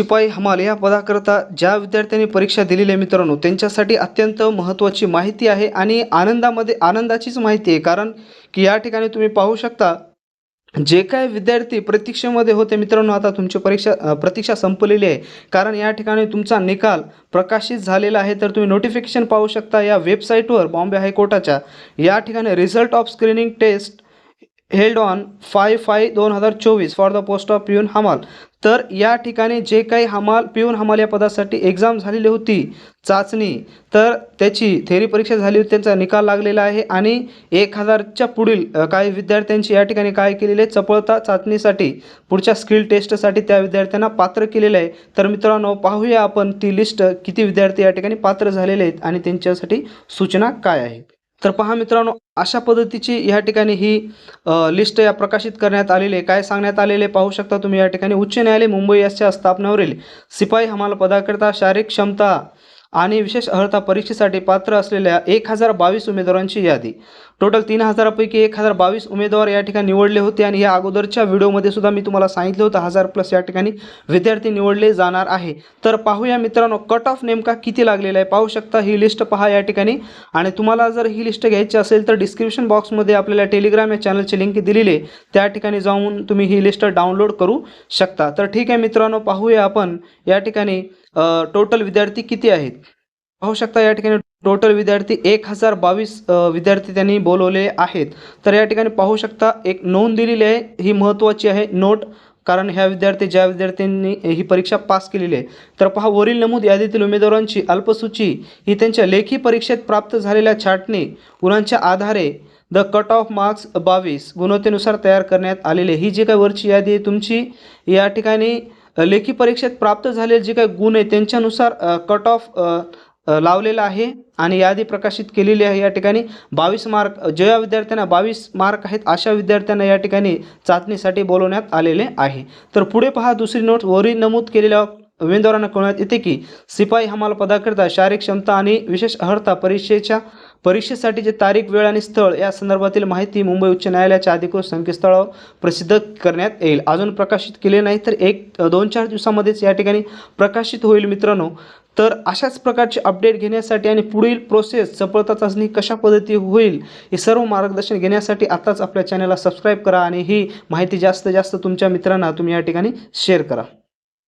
शिपाई हमाल या पदाकरता ज्या विद्यार्थ्यांनी परीक्षा दिलेली आहे मित्रांनो त्यांच्यासाठी अत्यंत महत्त्वाची माहिती आहे आणि आनंदामध्ये आनंदाचीच माहिती आहे. कारण की या ठिकाणी तुम्ही पाहू शकता जे काय विद्यार्थी प्रतीक्षेमध्ये होते मित्रांनो आता तुमची परीक्षा प्रतीक्षा संपलेली आहे. कारण या ठिकाणी तुमचा निकाल प्रकाशित झालेला आहे. तर तुम्ही नोटिफिकेशन पाहू शकता या वेबसाईटवर बॉम्बे हायकोर्टाच्या या ठिकाणी result of screening test held on five five दोन हजार चोवीस for the post of peon हमाल तर या ठिकाणी जे काही हमाल पियून हमाल या पदासाठी एक्झाम झालेली होती चाचणी तर त्याची थेरी परीक्षा झाली होती त्यांचा निकाल लागलेला आहे आणि एक हजारच्या पुढील काही विद्यार्थ्यांची या ठिकाणी काय केलेले आहे? चपळता चाचणीसाठी पुढच्या स्किल टेस्टसाठी त्या विद्यार्थ्यांना पात्र केलेलं आहे. तर मित्रांनो पाहूया आपण ती लिस्ट किती विद्यार्थी या ठिकाणी पात्र झालेले आहेत आणि त्यांच्यासाठी सूचना काय आहेत? तर पहा मित्रांनो अशा पद्धतीची या ठिकाणी ही लिस्ट या प्रकाशित करण्यात आलेली आहे. काय सांगण्यात आलेले आहे? पाहू शकता तुम्ही या ठिकाणी. उच्च न्यायालय मुंबई याच्या स्थापनेवरील सिपाई हमाल पदाकरिता शारीरिक क्षमता आणि विशेष अर्हता परीक्षेसाठी पात्र असलेल्या एक हजार बावीस उमेदवारांची यादी. टोटल तीन हजारापैकी एक हजार बावीस उमेदवार या ठिकाणी निवडले होते आणि या अगोदरच्या व्हिडिओमध्ये सुद्धा मी तुम्हाला सांगितलं होतं हजार प्लस या ठिकाणी विद्यार्थी निवडले जाणार आहे. तर पाहूया मित्रांनो कट ऑफ नेमका किती लागलेला आहे? पाहू शकता ही लिस्ट पहा या ठिकाणी. आणि तुम्हाला जर ही लिस्ट घ्यायची असेल तर डिस्क्रिप्शन बॉक्समध्ये आपल्याला टेलिग्राम या चॅनलची लिंक दिलेली आहे. त्या ठिकाणी जाऊन तुम्ही ही लिस्ट डाउनलोड करू शकता. तर ठीक आहे मित्रांनो पाहूया आपण या ठिकाणी टोटल विद्यार्थी किती आहेत? पाहू शकता या ठिकाणी टोटल विद्यार्थी एक हजार बावीस विद्यार्थी त्यांनी बोलवले आहेत. तर या ठिकाणी पाहू शकता एक नोंद दिलेली आहे ही महत्त्वाची आहे नोट कारण ह्या विद्यार्थी ज्या विद्यार्थ्यांनी ही परीक्षा पास केलेली आहे. तर पहा वरील नमूद यादीतील उमेदवारांची अल्पसूची ही त्यांच्या लेखी परीक्षेत प्राप्त झालेल्या छाटणी गुणांच्या आधारे द कट ऑफ मार्क्स बावीस गुणवत्तेनुसार तयार करण्यात आलेले ही जी काही वरची यादी आहे तुमची या ठिकाणी लेखी परीक्षेत प्राप्त झालेले जे काही गुण आहे त्यांच्यानुसार कट ऑफ लावलेला आहे आणि यादी प्रकाशित केलेली आहे. या ठिकाणी बावीस मार्क ज्या विद्यार्थ्यांना बावीस मार्क आहेत अशा विद्यार्थ्यांना या ठिकाणी चाचणीसाठी बोलवण्यात आलेले आहे. तर पुढे पहा दुसरी नोट. वरील नमूद केलेल्या उमेदवारांना कळवण्यात येते की सिपाई हमाल पदाकरिता शारीरिक क्षमता आणि विशेष अर्हता परीक्षेच्या परीक्षेसाठीचे तारीख वेळ आणि स्थळ या संदर्भातील माहिती मुंबई उच्च न्यायालयाच्या अधिकृत संकेतस्थळावर प्रसिद्ध करण्यात येईल. अजून प्रकाशित केले नाही तर एक दोन चार दिवसामध्येच या ठिकाणी प्रकाशित होईल मित्रांनो. तर अशाच प्रकारचे अपडेट घेण्यासाठी आणि पुढील प्रोसेस चपळता चाचणी कशा पद्धती होईल हे सर्व मार्गदर्शन घेण्यासाठी आताच आपल्या चॅनलला सबस्क्राईब करा आणि ही माहिती जास्त जास्त तुमच्या मित्रांना तुम्ही या ठिकाणी शेअर करा.